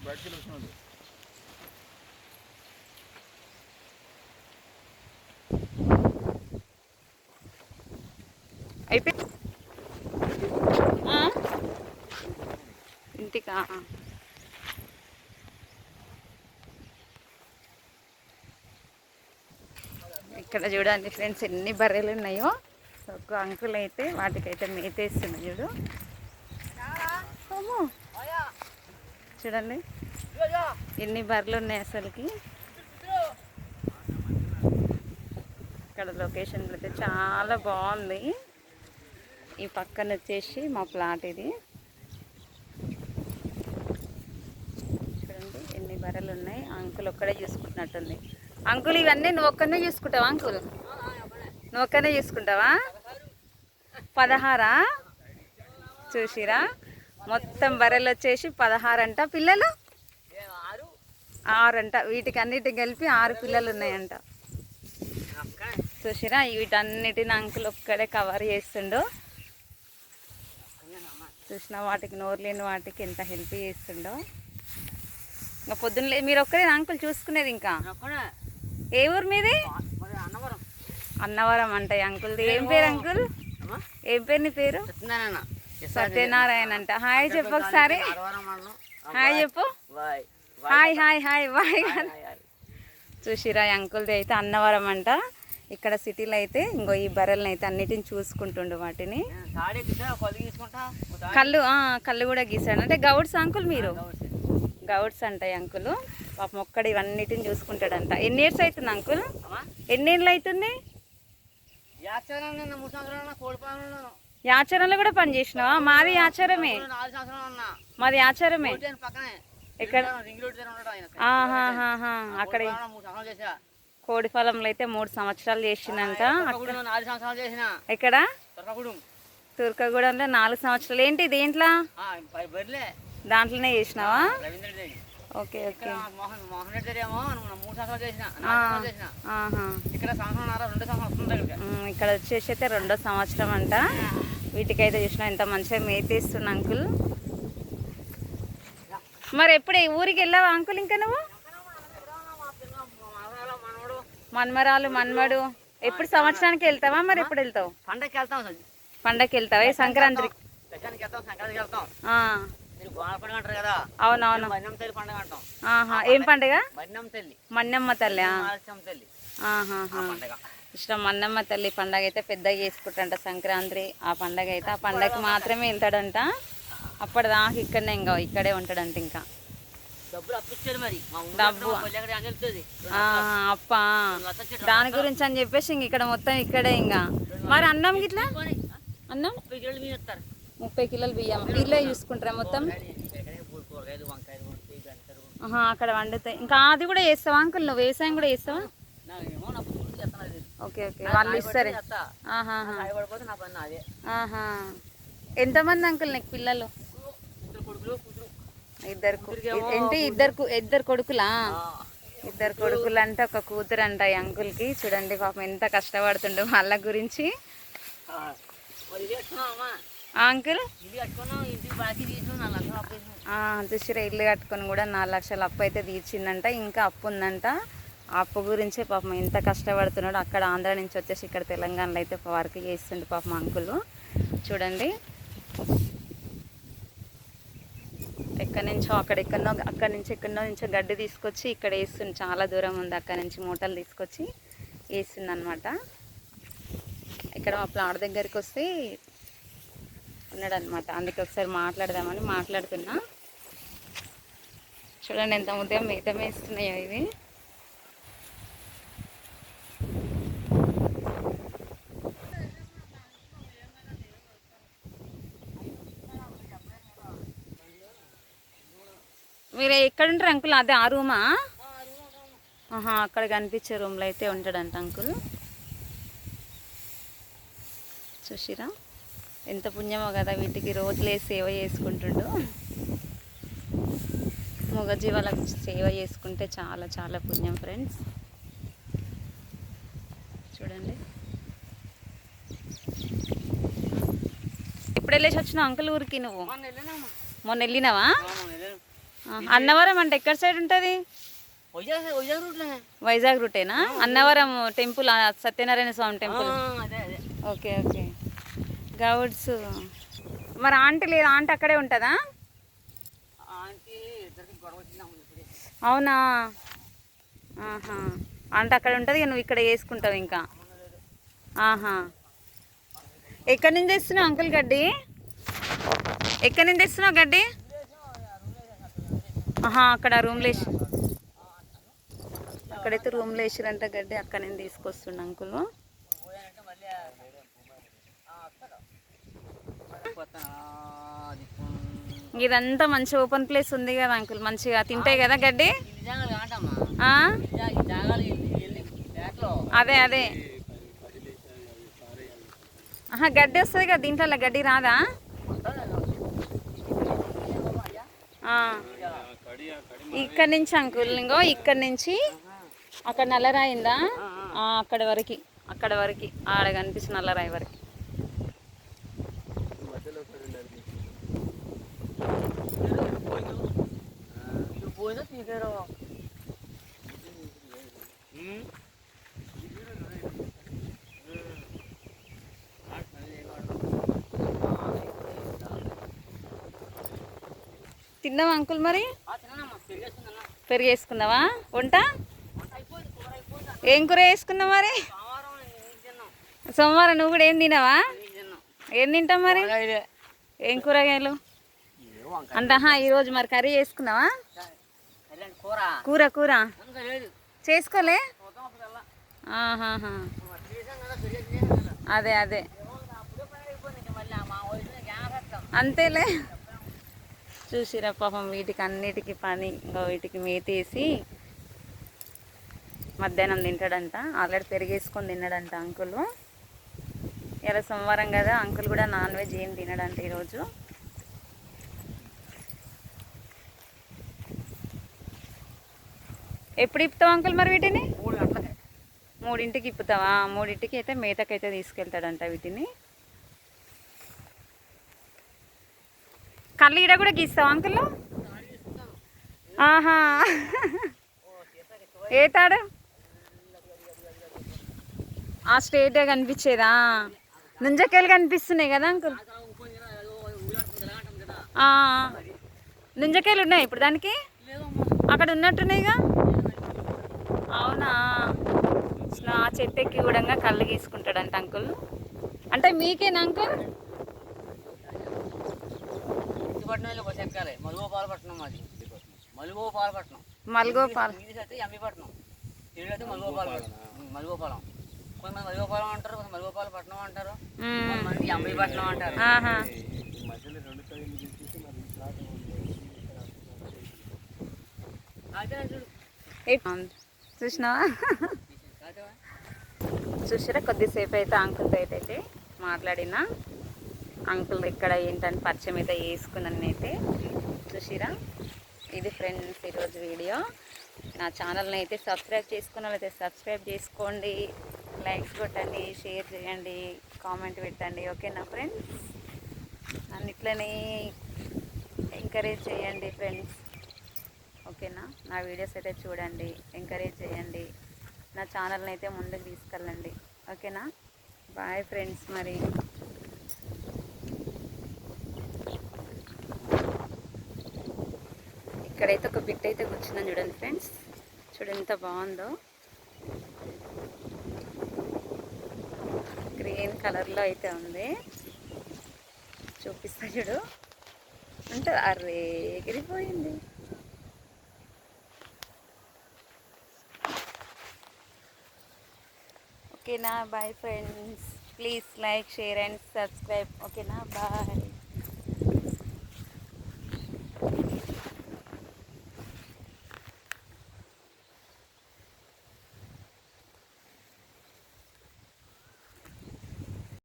బయటకి వచ్చినది అయిపోయి ఆ? ఇంటికా? ఇక్కడ చూడండి ఫ్రెండ్స్ ఎన్ని బర్రెలు ఉన్నాయో. ఒక అంకుల్ అయితే వాటికైతే మేతేస్తుంది చూడు. చూడండి. ఎన్ని బర్రెలు ఉన్నాయి అసలుకి? ఇక్కడ లొకేషన్ అయితే చాలా బాగుంది. ఈ పక్కన వచ్చేసి మా ప్లాట్ ఇది. చూడండి ఎన్ని బర్రెలు ఉన్నాయి. అంకుల్ ఒక్కడే చూసుకుంటున్నట్టుంది. అంకుల్ ఇవన్నీ నువ్వు ఒక్కనే చూసుకుంటావా అంకుల్? నువ్వు ఒక్కనే చూసుకుంటావా? పదహారా? చూసిరా? మొత్తం బర్రెలు వచ్చేసి పదహారు అంట పిల్లలు? ఆరు అంట వీటికి అన్నిటికి కలిపి ఆరు పిల్లలు ఉన్నాయంట. చూసిరా వీటన్నిటిని అంకుల్ ఒక్కడే కవర్ చేస్తుండు. చూసిన వాటికి నోరు లేని వాటికి ఎంత హెల్ప్ చేస్తుండో. ఇంకా పొద్దున్న మీరు ఒక్కరే అంకుల్ చూసుకునేది ఇంకా? ఏ ఊరు మీది? అన్నవరం. అన్నవరం అంటే అంకుల్ది. ఏం పేరు అంకుల్? ఏం పేరు నీ పేరు? సత్యనారాయణ అంట. హాయ్ చెప్పు ఒకసారి. హాయ్ చెప్పు. హాయ్ హాయ్ హాయ్ బాయ్ చూసిరా అంకుల్ది అయితే అన్నవరం అంట. ఇక్కడ సిటీలో అయితే ఇంకో ఈ బర్రెలను అయితే అన్నిటిని చూసుకుంటుండు వాటిని. కళ్ళు ఆ, కళ్ళు కూడా గీసాడు. అంటే గౌడ్స్ అంకుల్ మీరు? గౌడ్స్ అంట ఈ అంకుల్. పాపం ఒక్కడు ఇవన్నిటిని చూసుకుంటాడంట. ఎన్ని ఇయర్స్ అవుతుంది అంకుల్? ఎన్ని ఏళ్ళు అవుతుంది? యాచారంలో కూడా పని చేసినావా? మాది ఉన్నా. మాది ఆయన. ఆహాహాహా. అక్కడ. కోడి పొలంలో అయితే మూడు సంవత్సరాలు చేసిందంట తొరకగూడెంలో నాలుగు సంవత్సరాలు చేసిన. ఎక్కడ? తొరకగూడెం. తుర్కగూడెంలో నాలుగు సంవత్సరాలు. ఏంటి దేంట్లో? దాంట్లోనే చేసినావా? Okay okay. ఇక్కడ ఇక్కడ ఇక్కడ వచ్చేసి అయితే రెండో సంవత్సరం అంట. వీటికైతే చూసినా ఎంత మంచిగా మేతేస్తున్నా అంకుల్. మరి ఎప్పుడు ఊరికి వెళ్ళావా అంకుల్ ఇంకా నువ్వు? మన్మరాలు మన్మడు. ఎప్పుడు సంవత్సరానికి వెళ్తావా మరి ఎప్పుడు వెళ్తావు? పండగకి వెళ్తాం పండగకి వెళ్తావా? సంక్రాంతికి? అవునవును. ఏం పండుగ? మన్నమ్మ తల్లి. ఇష్టం. మన్నమ్మ తల్లి పండగ అయితే పెద్దగా చేసుకుంటాడంట సంక్రాంతి. ఆ పండగ అయితే ఆ పండగకి మాత్రమే వెళ్తాడంట. అప్పటిదాకా ఇక్కడనే ఇంకా ఇక్కడే ఉంటాడంట ఇంకా. డబ్బు. అప్ప. దాని గురించి అని చెప్పేసి ఇంక ఇక్కడ మొత్తం ఇక్కడే ఇంకా. మరి అన్నం గిట్లా? అన్నం? ముప్పై కిలోలు బియ్యం వీళ్ళే చూసుకుంటారా మొత్తం? అక్కడ వండుతాయి. ఇంకా అది కూడా చేస్తావా అంకుల్? నువ్వు వ్యవసాయం కూడా చేస్తావా? Okay okay. వాళ్ళు ఇస్తారు? ఎంతమంది అంకుల్ నీకు పిల్లలు? ఇద్దరు ఏంటి ఇద్దరు ఇద్దరు కొడుకులా? ఇద్దరు కొడుకులు అంటే ఒక కూతురు అంట ఈ అంకుల్కి. చూడండి పాపం ఎంత కష్టపడుతుండో వాళ్ళ గురించి. అంకుల్? దుశ్శిర ఇల్లు కట్టుకొని కూడా నాలుగు లక్షల అప్పు అయితే తీర్చిందంట. ఇంకా అప్పు ఉందంట. అప్పు గురించే పాపం ఎంత కష్టపడుతున్నాడు. అక్కడ ఆంధ్ర నుంచి వచ్చేసి ఇక్కడ తెలంగాణలో అయితే వర్క్ చేస్తుండే పాపం అంకుల్. చూడండి. ఎక్కడి నుంచో అక్కడెక్కడనో అక్కడి నుంచి ఎక్కడో నుంచో గడ్డి తీసుకొచ్చి ఇక్కడ వేస్తుంది చాలా దూరం ఉంది అక్కడి నుంచి మూటలు తీసుకొచ్చి వేస్తుంది అనమాట ఇక్కడ మా ప్లాట్ దగ్గరికి వస్తే ఉన్నాడు అనమాట అందుకే ఒకసారి మాట్లాడదామని మాట్లాడుతున్నా. చూడండి ఎంత ఉదయం మిగతా వేస్తున్నాయో ఇవి. మీరు ఎక్కడ ఉంటారు అంకుల్? అదే ఆ రూమా? ఆహా అక్కడ కనిపించే రూమ్లో అయితే ఉంటాడంట అంకుల్. చూసిరా? ఎంత పుణ్యమో కదా వీటికి రోజులే సేవ చేసుకుంటుండు. మూగజీవాలకు సేవ చేసుకుంటే చాలా చాలా పుణ్యం ఫ్రెండ్స్. చూడండి. ఎప్పుడు వెళ్ళేసి వచ్చినావు అంకుల్ ఊరికి నువ్వు? మొన్న వెళ్ళినావా? అన్నవరం అంటే ఎక్కడ సైడ్ ఉంటుంది? Vizag రూటేనా Annavaram temple Satyanarayana Swamy temple okay okay. Gouds. మరి ఆంటీ లేదు ఆంటీ అక్కడే ఉంటుందా? అవునా? ఆహా. ఆంటీ అక్కడ ఉంటుంది నువ్వు ఇక్కడ వేసుకుంటావు ఇంకా. ఆహా. ఎక్కడి నుంచి తెస్తున్నావు అంకుల్ గడ్డి? ఎక్కడి నుంచి తెస్తున్నావు గడ్డి? ఆహా అక్కడ రూమ్లో వేసి అక్కడైతే రూమ్లో వేసిరంట గడ్డి అక్కడ నేను తీసుకొస్తున్నా అంకుల్. ఇదంతా మంచి ఓపెన్ ప్లేస్ ఉంది కదా అంకుల్ మంచిగా తింటాయి కదా గడ్డి? అదే అదే. ఆహా గడ్డి వస్తుంది కదా దీంట్లో గడ్డి రాదా? ఆ. ఇక్కడ నుంచి అంకుల్ ఇంకో ఇక్కడ నుంచి అక్కడ నల్లరాయిందా అక్కడ వరకు. అక్కడ వరకు. ఆడ కనిపిస్తుంది నల్లరాయి వరకు. తిన్నాం అంకుల్ మరి? పెరుగు వేసుకున్నావా? వంట? ఏం కూర వేసుకున్నావు మరి? సోమవారం నువ్వు కూడా ఏం తినవా ఏం తింటావు మరి? ఏం కూరగాయలు? అంటహా ఈరోజు మరి కర్రీ చేసుకున్నావా కూర కూర? చేసుకోలే? అదే అదే. అంతేలే. చూసిరా పాపం వీటికి అన్నిటికీ పని ఇంకా వీటికి మేతేసి మధ్యాహ్నం తింటాడంట. ఆల్రెడీ పెరిగేసుకొని తిన్నాడంట అంకుల్. ఇలా సోమవారం కదా అంకుల్ కూడా నాన్ వెజ్ ఏం తినడంట ఈరోజు. ఎప్పుడు ఇప్పుతావు అంకుల్ మరి వీటిని? మూడింటికి ఇప్పుతావా? మూడింటికి అయితే మేతకైతే తీసుకెళ్తాడంట వీటిని. కళ్ళు ఈడ కూడా గీస్తావా అంకుల్ ఆహా. ఏ తాడు? ఆ స్ట్రేట్గా కనిపించేదా? నుంజకాయలు కనిపిస్తున్నాయి కదా అంకుల్. నుంజకాయలు ఉన్నాయి ఇప్పుడు దానికి? అక్కడ ఉన్నట్టున్నాయిగా? అవునా? అసలు ఆ చెట్టు ఎక్కి కూడా కళ్ళు గీసుకుంటాడంట అంకుల్. అంటే మీకేనా అంకుల్? ఇంటిపట్నంలో బస్ ఎక్కాలి మలుగోపాలపట్నం మాది. మలుగోపాలపట్నం మల్గోపాల్ ఇది అయితే ఎంబీపట్నం ఇల్లు అయితే మలుగోపాలపట్నం మలుగోపాలం కొంతమంది మలుగోపాలం అంటారు కొంతమంది మలుగోపాలపట్నం అంటారు. మ్మ్. కొంతమంది ఎంబీపట్నం అంటారు. చూసినావా? చూసారా? కొద్దిసేపు అయితే అంకుల్తో అయితే మాట్లాడిన. అంకుల్ ఇక్కడ ఏంటని పరిచయం అయితే వేసుకున్నాను నేనైతే. చూసిరా? ఇది ఫ్రెండ్స్ ఈరోజు వీడియో. నా ఛానల్ని అయితే సబ్స్క్రైబ్ చేసుకున్న అయితే సబ్స్క్రైబ్ చేసుకోండి. లైక్స్ కొట్టండి షేర్ చేయండి కామెంట్ పెట్టండి. ఓకేనా ఫ్రెండ్స్? నన్ను ఇట్లనే ఎంకరేజ్ చేయండి ఫ్రెండ్స్. ఓకేనా? నా వీడియోస్ అయితే చూడండి ఎంకరేజ్ చేయండి. నా ఛానల్ని అయితే ముందుకు తీసుకెళ్ళండి. ఓకేనా? బాయ్ ఫ్రెండ్స్ మరి. ఇక్కడైతే ఒక బిట్ అయితే కూర్చుందని చూడండి ఫ్రెండ్స్. చూడండి ఎంత బాగుందో. గ్రీన్ కలర్లో అయితే ఉంది. చూపిస్తా చూడు. అంటే అరే ఎగిరిపోయింది ఓకేనా? Bye friends. Please like share and subscribe. ఓకేనా? బాయ్.